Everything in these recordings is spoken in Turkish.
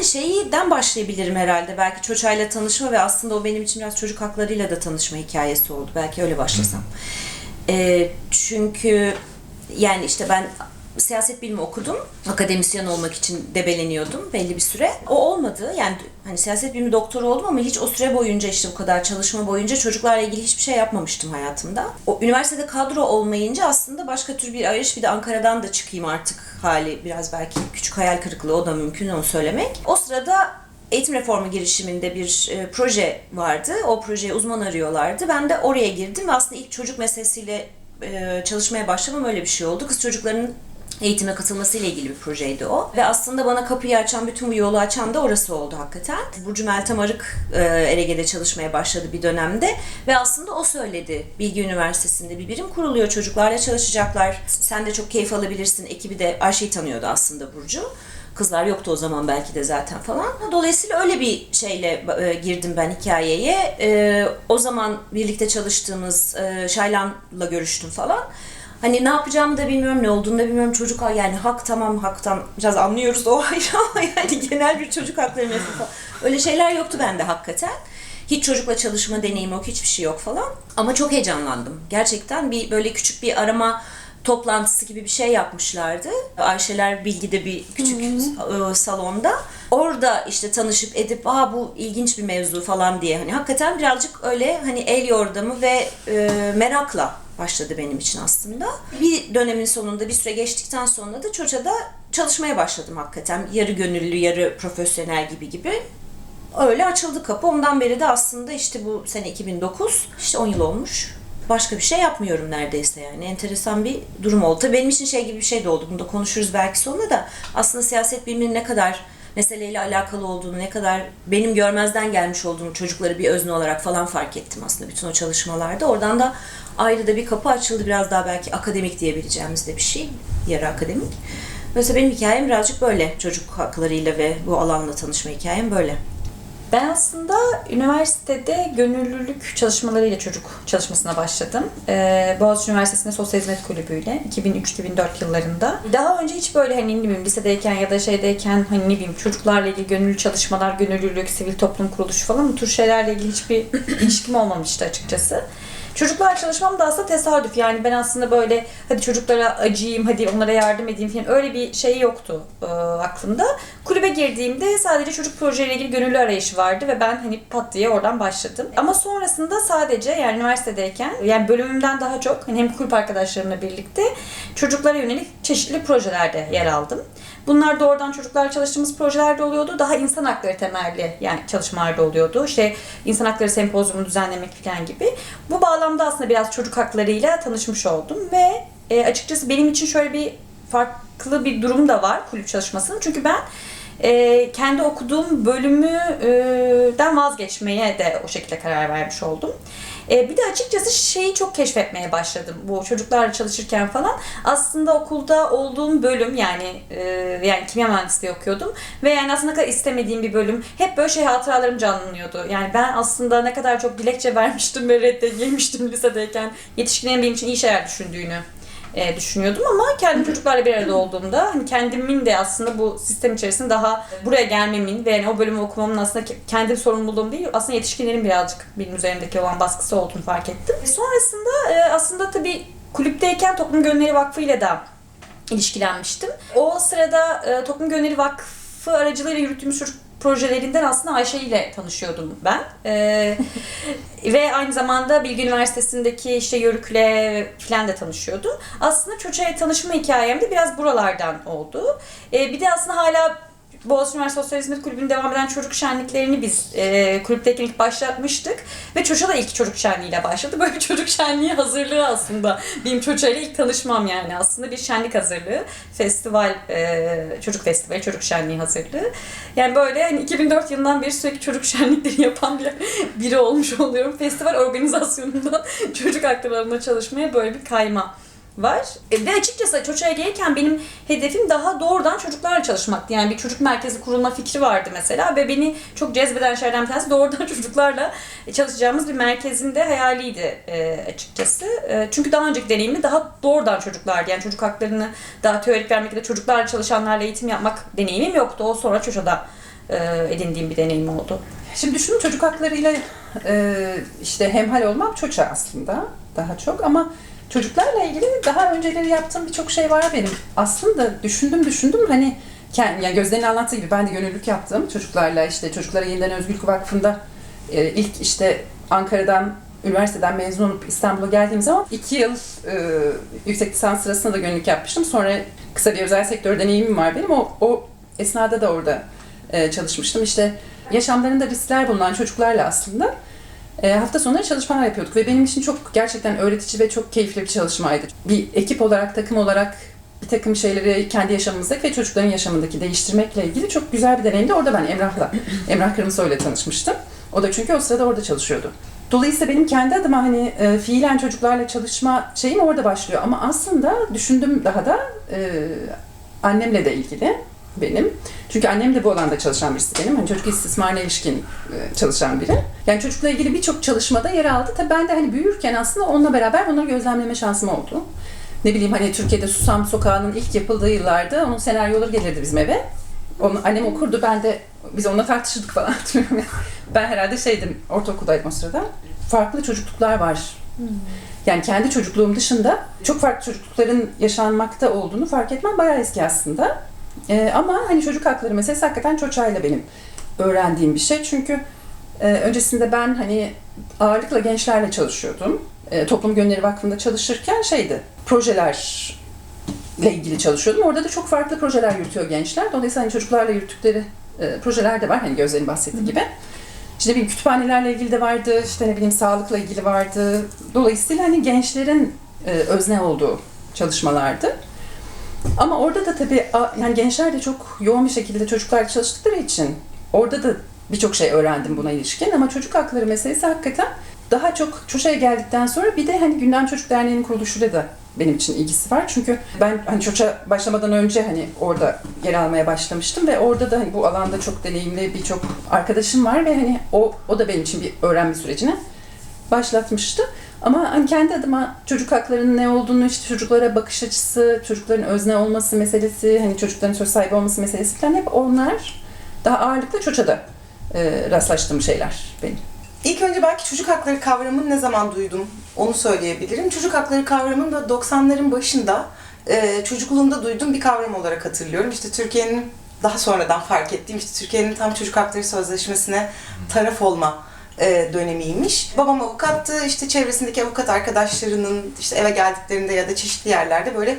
Yani şeyden başlayabilirim herhalde. Belki Çoça'yla tanışma ve aslında o benim için biraz çocuk haklarıyla da tanışma hikayesi oldu. Belki öyle başlasam. Ee, çünkü yani işte ben siyaset bilimi okudum. Akademisyen olmak için debeleniyordum belli bir süre. O olmadı. Yani hani siyaset bilimi doktoru oldum ama hiç o süre boyunca işte bu kadar çalışma boyunca çocuklarla ilgili hiçbir şey yapmamıştım hayatımda. O üniversitede kadro olmayınca aslında başka tür bir arayış bir de Ankara'dan da çıkayım artık hali biraz belki küçük hayal kırıklığı o da mümkün onu söylemek. O sırada eğitim reformu girişiminde bir e, proje vardı. O projeye uzman arıyorlardı. Ben de oraya girdim aslında ilk çocuk meselesiyle e, çalışmaya başlamam öyle bir şey oldu. Kız çocuklarının eğitime katılmasıyla ilgili bir projeydi o. Ve aslında bana kapıyı açan, bütün bu yolu açan da orası oldu hakikaten. Burcu Meltem Arık e, Erege'de çalışmaya başladı bir dönemde. Ve aslında o söyledi. Bilgi Üniversitesi'nde bir birim kuruluyor. Çocuklarla çalışacaklar. Sen de çok keyif alabilirsin. Ekibi de Ayşe'yi tanıyordu aslında Burcu. Kızlar yoktu o zaman belki de zaten falan. Dolayısıyla öyle bir şeyle e, girdim ben hikayeye. E, o zaman birlikte çalıştığımız e, Şaylan'la görüştüm falan. Hani ne yapacağımı da bilmiyorum, ne olduğunu da bilmiyorum. Çocuk yani hak tamam haktan biraz anlıyoruz o ayrı ama yani genel bir çocuk hakları meselesi falan. Öyle şeyler yoktu bende hakikaten. Hiç çocukla çalışma deneyimi yok, hiçbir şey yok falan. Ama çok heyecanlandım. Gerçekten bir böyle küçük bir arama toplantısı gibi bir şey yapmışlardı. Ayşeler Bilgi'de bir küçük e, salonda. Orada işte tanışıp edip aa bu ilginç bir mevzu falan diye hani hakikaten birazcık öyle hani el yordamı ve e, merakla başladı benim için aslında. Bir dönemin sonunda bir süre geçtikten sonra da Çoça'da çalışmaya başladım hakikaten. Yarı gönüllü, yarı profesyonel gibi gibi. Öyle açıldı kapı. Ondan beri de aslında işte bu sene 2009, işte 10 yıl olmuş. Başka bir şey yapmıyorum neredeyse yani. Enteresan bir durum oldu. Tabii benim için şey gibi bir şey de oldu. Bunu da konuşuruz belki sonra da. Aslında siyaset biliminin ne kadar meseleyle alakalı olduğunu, ne kadar benim görmezden gelmiş olduğunu çocukları bir özne olarak falan fark ettim aslında bütün o çalışmalarda. Oradan da ayrı da bir kapı açıldı. Biraz daha belki akademik diyebileceğimiz de bir şey. Yarı akademik. Mesela benim hikayem birazcık böyle. Çocuk haklarıyla ve bu alanla tanışma hikayem böyle. Ben aslında üniversitede gönüllülük çalışmalarıyla çocuk çalışmasına başladım. Ee, Boğaziçi Üniversitesi'nde Sosyal Hizmet Kulübü'yle 2003-2004 yıllarında. Daha önce hiç böyle hani ne bileyim lisedeyken ya da şeydeyken hani ne bileyim çocuklarla ilgili gönüllü çalışmalar, gönüllülük, sivil toplum kuruluşu falan bu tür şeylerle ilgili hiçbir ilişkim olmamıştı açıkçası. Çocuklar çalışmam da aslında tesadüf. Yani ben aslında böyle hadi çocuklara acıyım, hadi onlara yardım edeyim falan öyle bir şey yoktu e, aklımda. Kulübe girdiğimde sadece çocuk projeyle ilgili gönüllü arayışı vardı ve ben hani pat diye oradan başladım. Ama sonrasında sadece yani üniversitedeyken yani bölümümden daha çok hani hem kulüp arkadaşlarımla birlikte çocuklara yönelik çeşitli projelerde yer aldım. Bunlar doğrudan çocuklarla çalıştığımız projelerde oluyordu. Daha insan hakları temelli yani çalışmalarda oluyordu. İşte insan hakları sempozyumu düzenlemek falan gibi. Bu bağlamda aslında biraz çocuk haklarıyla tanışmış oldum ve e, açıkçası benim için şöyle bir farklı bir durum da var kulüp çalışmasının. Çünkü ben e, kendi okuduğum bölümüden vazgeçmeye de o şekilde karar vermiş oldum. E, bir de açıkçası şeyi çok keşfetmeye başladım bu çocuklarla çalışırken falan. Aslında okulda olduğum bölüm yani e, yani kimya mühendisliği okuyordum ve yani aslında ne kadar istemediğim bir bölüm. Hep böyle şey hatıralarım canlanıyordu. Yani ben aslında ne kadar çok dilekçe vermiştim ve reddedilmiştim lisedeyken yetişkinlerin benim için iyi şeyler düşündüğünü e, düşünüyordum ama kendi çocuklarla bir arada olduğumda hani kendimin de aslında bu sistem içerisinde daha buraya gelmemin ve yani o bölümü okumamın aslında ke- kendi sorumluluğum değil aslında yetişkinlerin birazcık benim üzerimdeki olan baskısı olduğunu fark ettim. Sonrasında e, aslında tabii kulüpteyken Toplum Gönülleri Vakfı ile de ilişkilenmiştim. O sırada e, Toplum Gönülleri Vakfı aracılığıyla yürüttüğümüz çocuk projelerinden aslında Ayşe ile tanışıyordum ben. Ee, ve aynı zamanda Bilgi Üniversitesi'ndeki işte Yörük'le falan da tanışıyordum. Aslında Çoça'ya tanışma hikayem de biraz buralardan oldu. Ee, bir de aslında hala Boğaziçi Üniversitesi Sosyal Hizmet Kulübü'nün devam eden çocuk şenliklerini biz e, kulüpteyken ilk başlatmıştık. Ve Çoça da ilk çocuk şenliğiyle başladı. Böyle çocuk şenliği hazırlığı aslında. Benim Çoça ile ilk tanışmam yani aslında bir şenlik hazırlığı. Festival, e, çocuk festivali, çocuk şenliği hazırlığı. Yani böyle hani 2004 yılından beri sürekli çocuk şenlikleri yapan bir, biri olmuş oluyorum. Festival organizasyonundan çocuk haklarına çalışmaya böyle bir kayma var. E, ve açıkçası Çoça'ya gelirken benim hedefim daha doğrudan çocuklarla çalışmaktı. Yani bir çocuk merkezi kurulma fikri vardı mesela ve beni çok cezbeden şeylerden bir tanesi doğrudan çocuklarla çalışacağımız bir merkezin de hayaliydi e, açıkçası. E, çünkü daha önceki deneyimde daha doğrudan çocuklardı. Yani çocuk haklarını daha teorik vermek ya da çocuklarla çalışanlarla eğitim yapmak deneyimim yoktu. O sonra Çoça'da e, edindiğim bir deneyim oldu. Şimdi düşünün çocuk haklarıyla e, işte hemhal olmak çoça aslında daha çok ama çocuklarla ilgili daha önceleri yaptığım birçok şey var benim. Aslında düşündüm düşündüm hani kendi, yani Gözde'nin anlattığı gibi ben de gönüllülük yaptım çocuklarla işte Çocuklara Yeniden Özgürlük Vakfı'nda e, ilk işte Ankara'dan üniversiteden mezun olup İstanbul'a geldiğim zaman iki yıl e, yüksek lisans sırasında da gönüllülük yapmıştım. Sonra kısa bir özel sektör deneyimim var benim. O, o esnada da orada e, çalışmıştım. İşte yaşamlarında riskler bulunan çocuklarla aslında e, hafta sonları çalışmalar yapıyorduk ve benim için çok gerçekten öğretici ve çok keyifli bir çalışmaydı. Bir ekip olarak, takım olarak bir takım şeyleri kendi yaşamımızdaki ve çocukların yaşamındaki değiştirmekle ilgili çok güzel bir deneyimdi. Orada ben Emrah'la, Emrah Kırmızıoğlu'yla tanışmıştım. O da çünkü o sırada orada çalışıyordu. Dolayısıyla benim kendi adıma hani e, fiilen çocuklarla çalışma şeyim orada başlıyor. Ama aslında düşündüm daha da e, annemle de ilgili benim. Çünkü annem de bu alanda çalışan birisi benim. Hani çocuk istismarına ilişkin e, çalışan biri. Yani çocukla ilgili birçok çalışmada yer aldı. Tabii ben de hani büyürken aslında onunla beraber onları gözlemleme şansım oldu. Ne bileyim hani Türkiye'de Susam Sokağı'nın ilk yapıldığı yıllarda onun senaryoları gelirdi bizim eve. Onu annem okurdu ben de biz onunla tartışırdık falan hatırlıyorum. ben herhalde şeydim ortaokuldaydım o sırada. Farklı çocukluklar var. Yani kendi çocukluğum dışında çok farklı çocuklukların yaşanmakta olduğunu fark etmem bayağı eski aslında. Ee, ama hani çocuk hakları meselesi hakikaten çoçayla benim öğrendiğim bir şey. Çünkü e, öncesinde ben hani ağırlıkla gençlerle çalışıyordum. E, Toplum Gönülleri Vakfı'nda çalışırken şeydi, projelerle ilgili çalışıyordum. Orada da çok farklı projeler yürütüyor gençler. Dolayısıyla hani çocuklarla yürüttükleri e, projeler de var. Hani Gözler'in bahsettiği gibi. İşte bir kütüphanelerle ilgili de vardı, işte ne bileyim sağlıkla ilgili vardı. Dolayısıyla hani gençlerin e, özne olduğu çalışmalardı. Ama orada da tabii yani gençler de çok yoğun bir şekilde çocuklarla çalıştıkları için orada da birçok şey öğrendim buna ilişkin ama çocuk hakları meselesi hakikaten daha çok Çoşa'ya geldikten sonra bir de hani Gündem Çocuk Derneği'nin kuruluşuyla da benim için ilgisi var. Çünkü ben hani Çoş'a başlamadan önce hani orada yer almaya başlamıştım ve orada da hani bu alanda çok deneyimli birçok arkadaşım var ve hani o o da benim için bir öğrenme sürecini başlatmıştı. Ama hani kendi adıma çocuk haklarının ne olduğunu, işte çocuklara bakış açısı, çocukların özne olması meselesi, hani çocukların söz sahibi olması meselesi falan hep onlar daha ağırlıklı çoçada e, rastlaştığım şeyler benim. İlk önce belki çocuk hakları kavramını ne zaman duydum onu söyleyebilirim. Çocuk hakları kavramını da 90'ların başında e, çocukluğumda duyduğum bir kavram olarak hatırlıyorum. İşte Türkiye'nin daha sonradan fark ettiğim işte Türkiye'nin tam çocuk hakları sözleşmesine taraf olma e, dönemiymiş. Babam avukattı. işte çevresindeki avukat arkadaşlarının işte eve geldiklerinde ya da çeşitli yerlerde böyle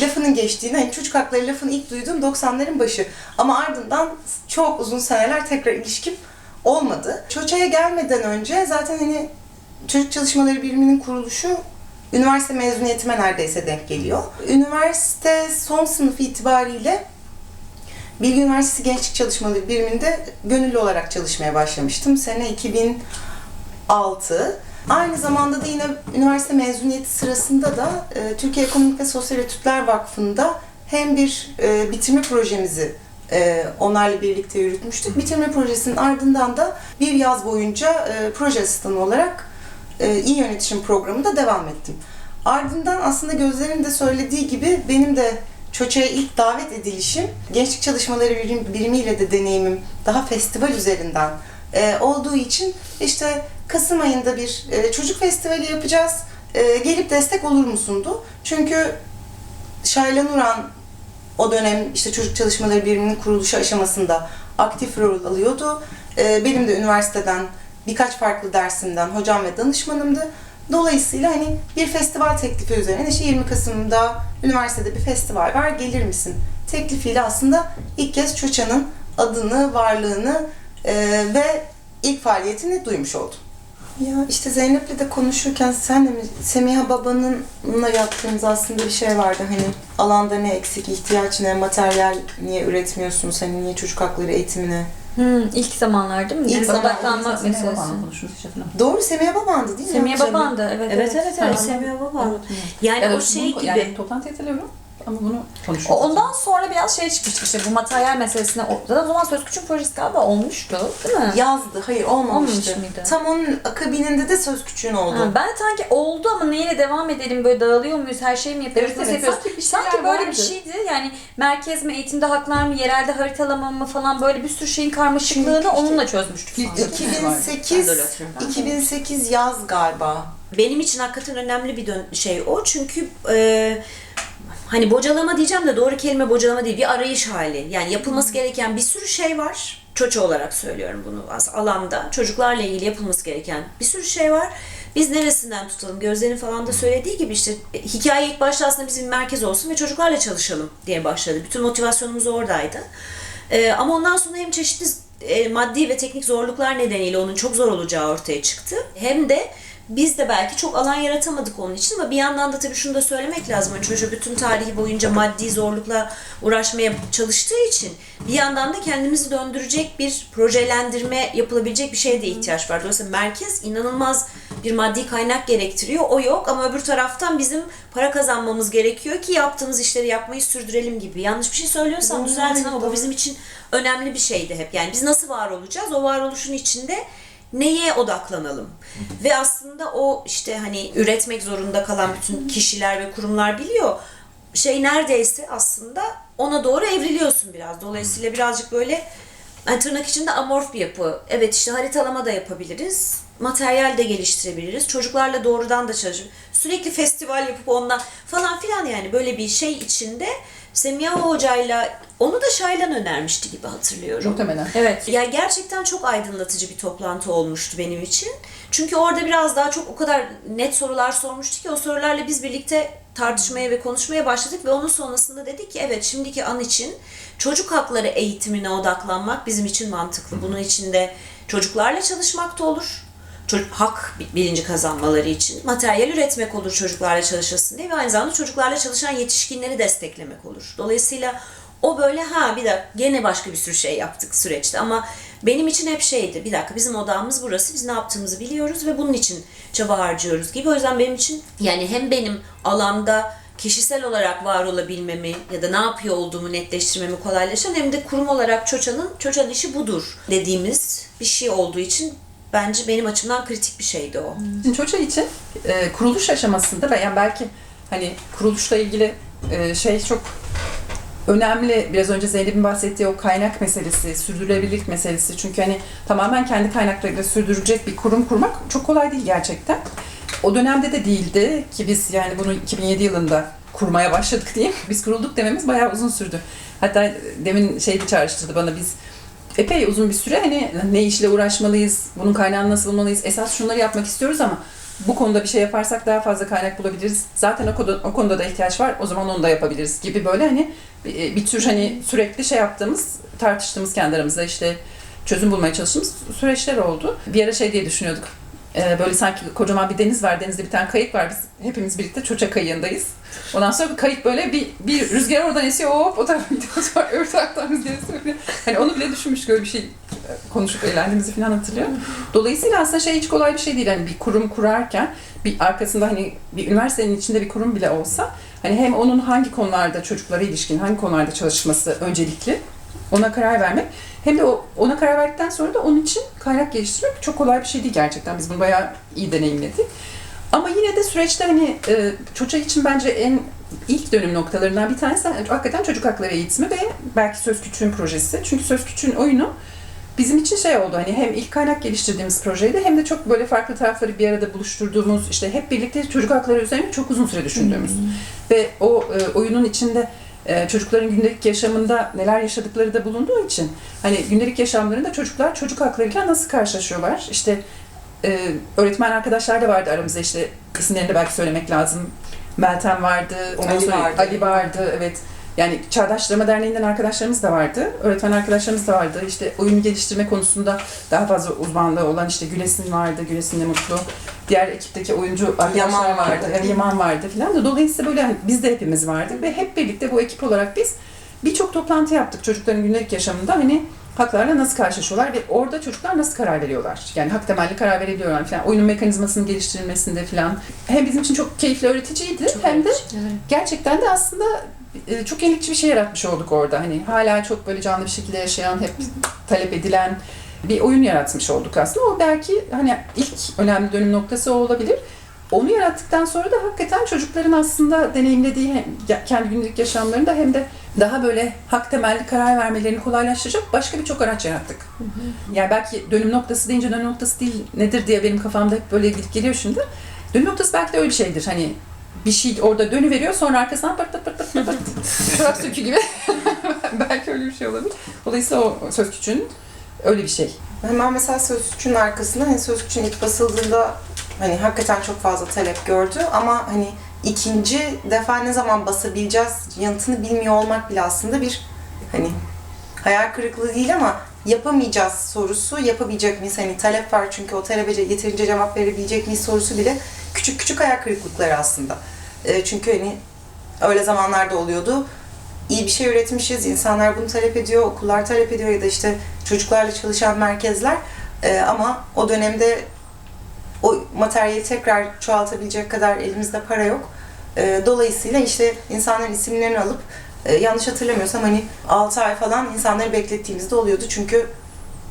lafının geçtiğini, hani çocuk hakları lafını ilk duyduğum 90'ların başı. Ama ardından çok uzun seneler tekrar ilişkim olmadı. Çoça'ya gelmeden önce zaten hani çocuk çalışmaları biriminin kuruluşu üniversite mezuniyetime neredeyse denk geliyor. Üniversite son sınıf itibariyle Bilgi Üniversitesi Gençlik Çalışmaları biriminde gönüllü olarak çalışmaya başlamıştım. Sene 2006. Aynı zamanda da yine üniversite mezuniyeti sırasında da e, Türkiye Ekonomik ve Sosyal Etütler Vakfı'nda hem bir e, bitirme projemizi e, onlarla birlikte yürütmüştük. Bitirme projesinin ardından da bir yaz boyunca e, proje asistanı olarak e, iyi yönetişim programında devam ettim. Ardından aslında Gözler'in de söylediği gibi benim de Çoça'ya ilk davet edilişim, gençlik çalışmaları birim, birimiyle de deneyimim daha festival üzerinden e, olduğu için işte Kasım ayında bir e, çocuk festivali yapacağız. E, gelip destek olur musundu? Çünkü Şayla Nuran o dönem işte çocuk çalışmaları biriminin kuruluşu aşamasında aktif rol alıyordu. Ee, benim de üniversiteden birkaç farklı dersimden hocam ve danışmanımdı. Dolayısıyla hani bir festival teklifi üzerine işte 20 Kasım'da üniversitede bir festival var. Gelir misin? Teklifiyle aslında ilk kez Çoça'nın adını, varlığını e, ve ilk faaliyetini duymuş oldum. Ya işte Zeynep'le de konuşurken sen de mi Semiha babanınla yaptığımız aslında bir şey vardı. Hani alanda ne eksik ihtiyaç ne materyal niye üretmiyorsunuz? Hani niye çocuk hakları eğitimine Hmm, ilk zamanlar değil mi? İlk zamanlar, Odaklanma Sen meselesi. Doğru Semiha babandı değil mi? Semiye Yanlış babandı evet. Evet evet evet. Semiha Baba. Yani o şey gibi. Yani toplantı hatırlıyorum. Ama bunu konuşuyoruz. Ondan sonra biraz şey çıkmıştı işte bu materyal meselesine. O, zaten o zaman Söz Küçük projesi galiba olmuştu değil mi? Yazdı. Hayır olmamıştı. Olmamış mıydı? Tam onun akabininde de söz küçüğün oldu. Ha, ben sanki oldu ama neyle devam edelim böyle dağılıyor muyuz her şeyi mi yapıyoruz Evet, evet. yapıyoruz? Sanki bir Sanki böyle bir vardı. şeydi yani merkez mi eğitimde haklar mı yerelde haritalama mı falan böyle bir sürü şeyin karmaşıklığını onunla çözmüştük. Bir- sanki. 2008 Ben de öyle hatırlıyorum. 2008 yaz galiba. Benim için hakikaten önemli bir dön- şey o. Çünkü e, hani bocalama diyeceğim de doğru kelime bocalama değil. Bir arayış hali. Yani yapılması gereken bir sürü şey var. Çoço olarak söylüyorum bunu az alanda. Çocuklarla ilgili yapılması gereken bir sürü şey var. Biz neresinden tutalım? Gözlerin falan da söylediği gibi işte e, hikaye ilk başta aslında bizim merkez olsun ve çocuklarla çalışalım diye başladı. Bütün motivasyonumuz oradaydı. Ee, ama ondan sonra hem çeşitli e, maddi ve teknik zorluklar nedeniyle onun çok zor olacağı ortaya çıktı. Hem de biz de belki çok alan yaratamadık onun için ama bir yandan da tabii şunu da söylemek lazım. Hani çocuk bütün tarihi boyunca maddi zorlukla uğraşmaya çalıştığı için bir yandan da kendimizi döndürecek bir projelendirme yapılabilecek bir şeye de ihtiyaç var. Dolayısıyla merkez inanılmaz bir maddi kaynak gerektiriyor. O yok ama öbür taraftan bizim para kazanmamız gerekiyor ki yaptığımız işleri yapmayı sürdürelim gibi. Yanlış bir şey söylüyorsam düzeltin ama bu bizim için önemli bir şeydi hep. Yani biz nasıl var olacağız? O varoluşun içinde neye odaklanalım? Ve aslında o işte hani üretmek zorunda kalan bütün kişiler ve kurumlar biliyor. Şey neredeyse aslında ona doğru evriliyorsun biraz. Dolayısıyla birazcık böyle yani tırnak içinde amorf bir yapı. Evet işte haritalama da yapabiliriz. Materyal de geliştirebiliriz. Çocuklarla doğrudan da çalışabiliriz. Sürekli festival yapıp ondan falan filan yani böyle bir şey içinde Semiha Hoca'yla onu da Şaylan önermişti gibi hatırlıyorum. Muhtemelen. Evet. Ya gerçekten çok aydınlatıcı bir toplantı olmuştu benim için. Çünkü orada biraz daha çok o kadar net sorular sormuştu ki o sorularla biz birlikte tartışmaya ve konuşmaya başladık ve onun sonrasında dedik ki evet şimdiki an için çocuk hakları eğitimine odaklanmak bizim için mantıklı. Bunun içinde çocuklarla çalışmak da olur. Hak bilinci kazanmaları için materyal üretmek olur çocuklarla çalışılsın diye ve aynı zamanda çocuklarla çalışan yetişkinleri desteklemek olur. Dolayısıyla o böyle ha bir dakika gene başka bir sürü şey yaptık süreçte ama benim için hep şeydi bir dakika bizim odamız burası biz ne yaptığımızı biliyoruz ve bunun için çaba harcıyoruz gibi. O yüzden benim için yani hem benim alanda kişisel olarak var olabilmemi ya da ne yapıyor olduğumu netleştirmemi kolaylaşan hem de kurum olarak Çoça'nın Çoça'nın işi budur dediğimiz bir şey olduğu için bence benim açımdan kritik bir şeydi o. Şimdi Çoça için e, kuruluş aşamasında veya belki hani kuruluşla ilgili e, şey çok önemli. Biraz önce Zeynep'in bahsettiği o kaynak meselesi, sürdürülebilirlik meselesi. Çünkü hani tamamen kendi kaynaklarıyla sürdürecek bir kurum kurmak çok kolay değil gerçekten. O dönemde de değildi ki biz yani bunu 2007 yılında kurmaya başladık diyeyim. Biz kurulduk dememiz bayağı uzun sürdü. Hatta demin şey bir çağrıştırdı bana biz epey uzun bir süre hani ne işle uğraşmalıyız, bunun kaynağını nasıl bulmalıyız, esas şunları yapmak istiyoruz ama bu konuda bir şey yaparsak daha fazla kaynak bulabiliriz. Zaten o konuda, o konuda da ihtiyaç var, o zaman onu da yapabiliriz gibi böyle hani bir, bir tür hani sürekli şey yaptığımız, tartıştığımız kendi aramızda işte çözüm bulmaya çalıştığımız süreçler oldu. Bir ara şey diye düşünüyorduk. Ee, böyle sanki kocaman bir deniz var, denizde bir tane kayık var. Biz hepimiz birlikte Çoça kayığındayız. Ondan sonra bir kayık böyle bir, bir rüzgar oradan esiyor, hop o tarafa gidiyor sonra öbür taraftan rüzgar esiyor. Hani onu bile düşünmüş böyle bir şey e, konuşup eğlendiğimizi falan hatırlıyorum. Dolayısıyla aslında şey hiç kolay bir şey değil. Hani bir kurum kurarken bir arkasında hani bir üniversitenin içinde bir kurum bile olsa hani hem onun hangi konularda çocuklara ilişkin hangi konularda çalışması öncelikli ona karar vermek hem de o, ona karar verdikten sonra da onun için kaynak geliştirmek çok kolay bir şey değil gerçekten. Biz bunu bayağı iyi deneyimledik. Ama yine de süreçte hani e, Çoça için bence en ilk dönüm noktalarından bir tanesi hakikaten çocuk hakları eğitimi ve belki Söz Küçüğün projesi. Çünkü Söz Küçüğün oyunu bizim için şey oldu hani hem ilk kaynak geliştirdiğimiz projeydi hem de çok böyle farklı tarafları bir arada buluşturduğumuz işte hep birlikte çocuk hakları üzerine çok uzun süre düşündüğümüz ve o e, oyunun içinde e, çocukların gündelik yaşamında neler yaşadıkları da bulunduğu için hani gündelik yaşamlarında çocuklar çocuk haklarıyla nasıl karşılaşıyorlar işte e, öğretmen arkadaşlar da vardı aramızda işte isimlerini de belki söylemek lazım Meltem vardı, ondan Ali sonra vardı. Ali vardı, evet. Yani Çağdaşlama Derneği'nden arkadaşlarımız da vardı. Öğretmen arkadaşlarımız da vardı. İşte oyunu geliştirme konusunda daha fazla uzmanlığı olan işte Gülesin vardı, Gülesin'le Mutlu. Diğer ekipteki oyuncu arkadaşlar vardı. Evet, Yaman vardı filan da. Dolayısıyla böyle hani biz de hepimiz vardık ve hep birlikte bu ekip olarak biz birçok toplantı yaptık çocukların gündelik yaşamında. Hani haklarla nasıl karşılaşıyorlar ve orada çocuklar nasıl karar veriyorlar? Yani hak temelli karar verebiliyorlar falan. Oyunun mekanizmasının geliştirilmesinde falan. Hem bizim için çok keyifli öğreticiydi Çok hem de öğretici. gerçekten de aslında e, çok yenilikçi bir şey yaratmış olduk orada. Hani hala çok böyle canlı bir şekilde yaşayan, hep talep edilen bir oyun yaratmış olduk aslında. O belki hani ilk önemli dönüm noktası o olabilir. Onu yarattıktan sonra da hakikaten çocukların aslında deneyimlediği hem kendi günlük yaşamlarında hem de daha böyle hak temelli karar vermelerini kolaylaştıracak başka birçok araç yarattık. Yani belki dönüm noktası deyince dönüm noktası değil nedir diye benim kafamda hep böyle gidip geliyor şimdi. Dönüm noktası belki de öyle bir şeydir. Hani bir şey orada dönüveriyor sonra arkasından pırt pırt pırt pırt pırt pırt çorap sökü gibi. belki öyle bir şey olabilir. Dolayısıyla o söz küçüğün öyle bir şey. Hemen mesela Sözcüğün arkasında hani Sözcüğün ilk basıldığında hani hakikaten çok fazla talep gördü ama hani ikinci defa ne zaman basabileceğiz yanıtını bilmiyor olmak bile aslında bir hani hayal kırıklığı değil ama yapamayacağız sorusu yapabilecek miyiz? Hani talep var çünkü o talebe yeterince cevap verebilecek miyiz sorusu bile küçük küçük hayal kırıklıkları aslında. E, çünkü hani öyle zamanlarda oluyordu. İyi bir şey üretmişiz, insanlar bunu talep ediyor, okullar talep ediyor ya da işte çocuklarla çalışan merkezler. E, ama o dönemde o materyali tekrar çoğaltabilecek kadar elimizde para yok. E, dolayısıyla işte insanların isimlerini alıp e, yanlış hatırlamıyorsam hani 6 ay falan insanları beklettiğimizde oluyordu çünkü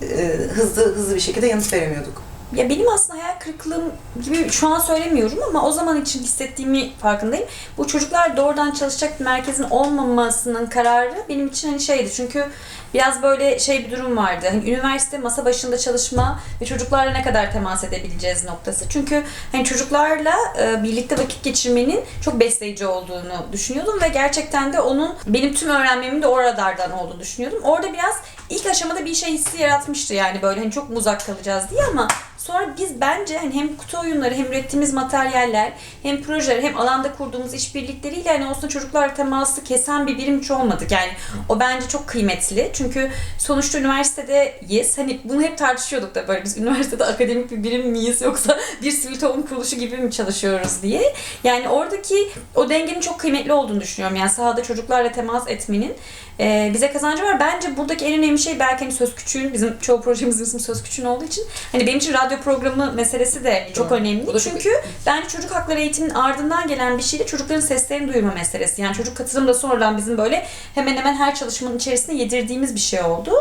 e, hızlı hızlı bir şekilde yanıt veremiyorduk. Ya benim aslında hayal kırıklığım gibi şu an söylemiyorum ama o zaman için hissettiğimi farkındayım. Bu çocuklar doğrudan çalışacak bir merkezin olmamasının kararı benim için hani şeydi. Çünkü biraz böyle şey bir durum vardı. Hani üniversite masa başında çalışma ve çocuklarla ne kadar temas edebileceğiz noktası. Çünkü hani çocuklarla e, birlikte vakit geçirmenin çok besleyici olduğunu düşünüyordum ve gerçekten de onun benim tüm öğrenmemin de o radardan olduğunu düşünüyordum. Orada biraz ilk aşamada bir şey hissi yaratmıştı yani böyle hani çok mu uzak kalacağız diye ama Sonra biz bence hani hem kutu oyunları hem ürettiğimiz materyaller hem projeler hem alanda kurduğumuz işbirlikleriyle hani aslında çocuklarla teması kesen bir birim hiç olmadık. Yani o bence çok kıymetli. Çünkü sonuçta üniversitedeyiz. Hani bunu hep tartışıyorduk da böyle biz üniversitede akademik bir birim miyiz yoksa bir sivil toplum kuruluşu gibi mi çalışıyoruz diye. Yani oradaki o dengenin çok kıymetli olduğunu düşünüyorum. Yani sahada çocuklarla temas etmenin e, bize kazancı var. Bence buradaki en önemli şey belki hani söz küçüğün, bizim çoğu projemizin ismi söz küçüğün olduğu için hani benim için radyo programı meselesi de çok Doğru. önemli. Çok Çünkü bence çocuk hakları eğitiminin ardından gelen bir şey de çocukların seslerini duyurma meselesi. Yani çocuk katılım da sonradan bizim böyle hemen hemen her çalışmanın içerisinde yedirdiğimiz bir şey oldu.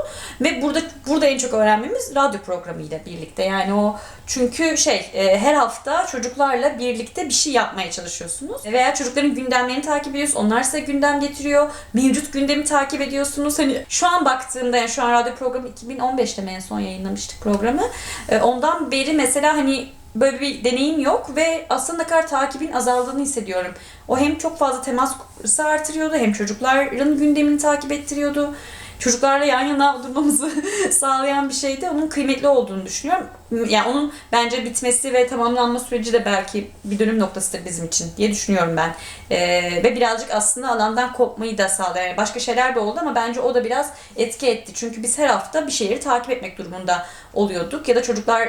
Ve burada burada en çok öğrenmemiz radyo programıyla birlikte. Yani o çünkü şey e, her hafta çocuklarla birlikte bir şey yapmaya çalışıyorsunuz. Veya çocukların gündemlerini takip ediyorsunuz. Onlar size gündem getiriyor. Mevcut gündemi takip ediyorsunuz. Hani şu an baktığımda yani şu an radyo programı 2015'te mi en son yayınlamıştık programı. E, ondan beri mesela hani böyle bir deneyim yok ve aslında kadar takibin azaldığını hissediyorum. O hem çok fazla teması artırıyordu hem çocukların gündemini takip ettiriyordu. Çocuklarla yan yana durmamızı sağlayan bir şeydi. Onun kıymetli olduğunu düşünüyorum. Yani onun bence bitmesi ve tamamlanma süreci de belki bir dönüm noktasıdır bizim için diye düşünüyorum ben. Ee, ve birazcık aslında alandan kopmayı da sağlıyor. Yani başka şeyler de oldu ama bence o da biraz etki etti. Çünkü biz her hafta bir şeyleri takip etmek durumunda oluyorduk ya da çocuklar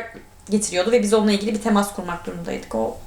getiriyordu ve biz onunla ilgili bir temas kurmak durumundaydık. O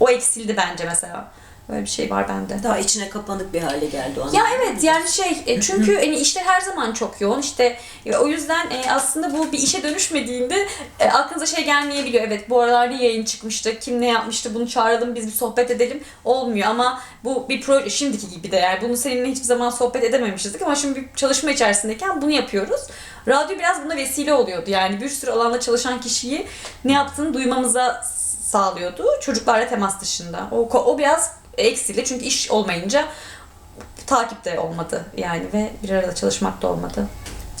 o eksildi bence mesela. Böyle bir şey var bende. Daha içine kapanık bir hale geldi o Ya evet yani şey e, çünkü hani işler her zaman çok yoğun işte e, o yüzden e, aslında bu bir işe dönüşmediğinde aklınıza şey gelmeyebiliyor. Evet bu aralarda yayın çıkmıştı. Kim ne yapmıştı bunu çağıralım biz bir sohbet edelim. Olmuyor ama bu bir proje şimdiki gibi de yani bunu seninle hiçbir zaman sohbet edememişizdik ama şimdi bir çalışma içerisindeyken bunu yapıyoruz. Radyo biraz buna vesile oluyordu. Yani bir sürü alanda çalışan kişiyi ne yaptığını duymamıza sağlıyordu. Çocuklarla temas dışında. O, o biraz eksildi çünkü iş olmayınca takip de olmadı yani ve bir arada çalışmak da olmadı.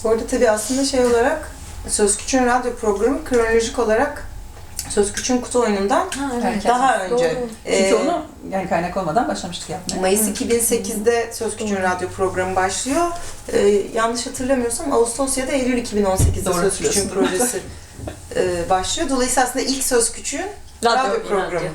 Bu arada tabii aslında şey olarak Söz Küçüğün radyo programı kronolojik olarak Söz Küçüğün kutu oyunundan evet. daha önce. Doğru. Çünkü e, onu yani kaynak olmadan başlamıştık yapmaya. Mayıs 2008'de Söz Küçüğün radyo programı başlıyor. Ee, yanlış hatırlamıyorsam Ağustos ya da Eylül 2018'de Doğru Söz Küçüğün projesi e, başlıyor. Dolayısıyla aslında ilk Söz Küçüğün Radyo, radyo, programı. radyo.